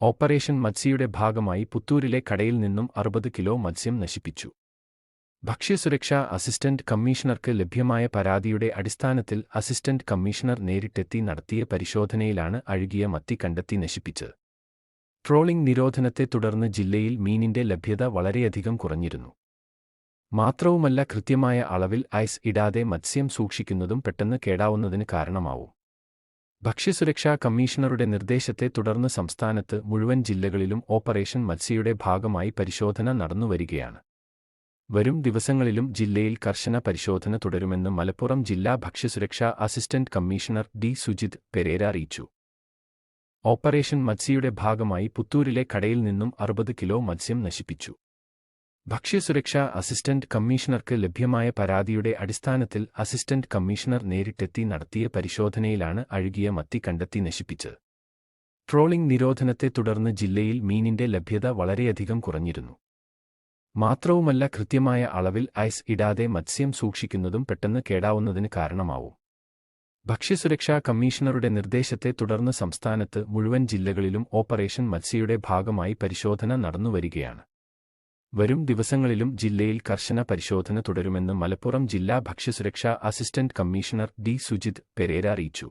Operation മത്സ്യയുടെ ഭാഗമായി പുത്തൂരിലെ കടയിൽ നിന്നും അറുപത് കിലോ മത്സ്യം നശിപ്പിച്ചു. ഭക്ഷ്യസുരക്ഷാ അസിസ്റ്റന്റ് കമ്മീഷണർക്ക് ലഭ്യമായ പരാതിയുടെ അടിസ്ഥാനത്തിൽ അസിസ്റ്റന്റ് കമ്മീഷണർ നേരിട്ടെത്തി നടത്തിയ പരിശോധനയിലാണ് അഴുകിയ മത്തി കണ്ടെത്തി നശിപ്പിച്ചത്. ട്രോളിംഗ് നിരോധനത്തെ തുടർന്ന് ജില്ലയിൽ മീനിന്റെ ലഭ്യത വളരെയധികം കുറഞ്ഞിരുന്നു. മാത്രവുമല്ല കൃത്യമായ അളവിൽ ഐസ് ഇടാതെ മത്സ്യം സൂക്ഷിക്കുന്നതും പെട്ടെന്ന് കേടാവുന്നതിന് കാരണമാവും. ഭക്ഷ്യസുരക്ഷാ കമ്മീഷണറുടെ നിർദ്ദേശത്തെ തുടർന്ന് സംസ്ഥാനത്ത് മുഴുവൻ ജില്ലകളിലും ഓപ്പറേഷൻ മത്സ്യയുടെ ഭാഗമായി പരിശോധന നടന്നുവരികയാണ്. വരും ദിവസങ്ങളിലും ജില്ലയിൽ കർശന പരിശോധന തുടരുമെന്ന് മലപ്പുറം ജില്ലാ ഭക്ഷ്യസുരക്ഷാ assistant commissioner D. Sujith Perera അറിയിച്ചു. ഓപ്പറേഷൻ മത്സ്യയുടെ ഭാഗമായി പുത്തൂരിലെ കടയിൽ നിന്നും അറുപത് കിലോ മത്സ്യം നശിപ്പിച്ചു. ഭക്ഷ്യസുരക്ഷാ അസിസ്റ്റന്റ് കമ്മീഷണർക്ക് ലഭ്യമായ പരാതിയുടെ അടിസ്ഥാനത്തിൽ അസിസ്റ്റന്റ് കമ്മീഷണർ നേരിട്ടെത്തി നടത്തിയ പരിശോധനയിലാണ് അഴുകിയ മത്തി കണ്ടെത്തി നശിപ്പിച്ചത്. ട്രോളിംഗ് നിരോധനത്തെ തുടർന്ന് ജില്ലയിൽ മീനിന്റെ ലഭ്യത വളരെയധികം കുറഞ്ഞിരുന്നു. മാത്രവുമല്ല കൃത്യമായ അളവിൽ ഐസ് ഇടാതെ മത്സ്യം സൂക്ഷിക്കുന്നതും പെട്ടെന്ന് കേടാവുന്നതിന് കാരണമാവും. ഭക്ഷ്യസുരക്ഷാ കമ്മീഷണറുടെ നിർദ്ദേശത്തെ തുടർന്ന് സംസ്ഥാനത്ത് മുഴുവൻ ജില്ലകളിലും ഓപ്പറേഷൻ മത്സ്യയുടെ ഭാഗമായി പരിശോധന നടന്നുവരികയാണ്. വരും ദിവസങ്ങളിലും ജില്ലയിൽ കർശന പരിശോധന തുടരുമെന്ന് മലപ്പുറം ജില്ലാ ഭക്ഷ്യസുരക്ഷാ assistant commissioner D. Sujith Perera അറിയിച്ചു.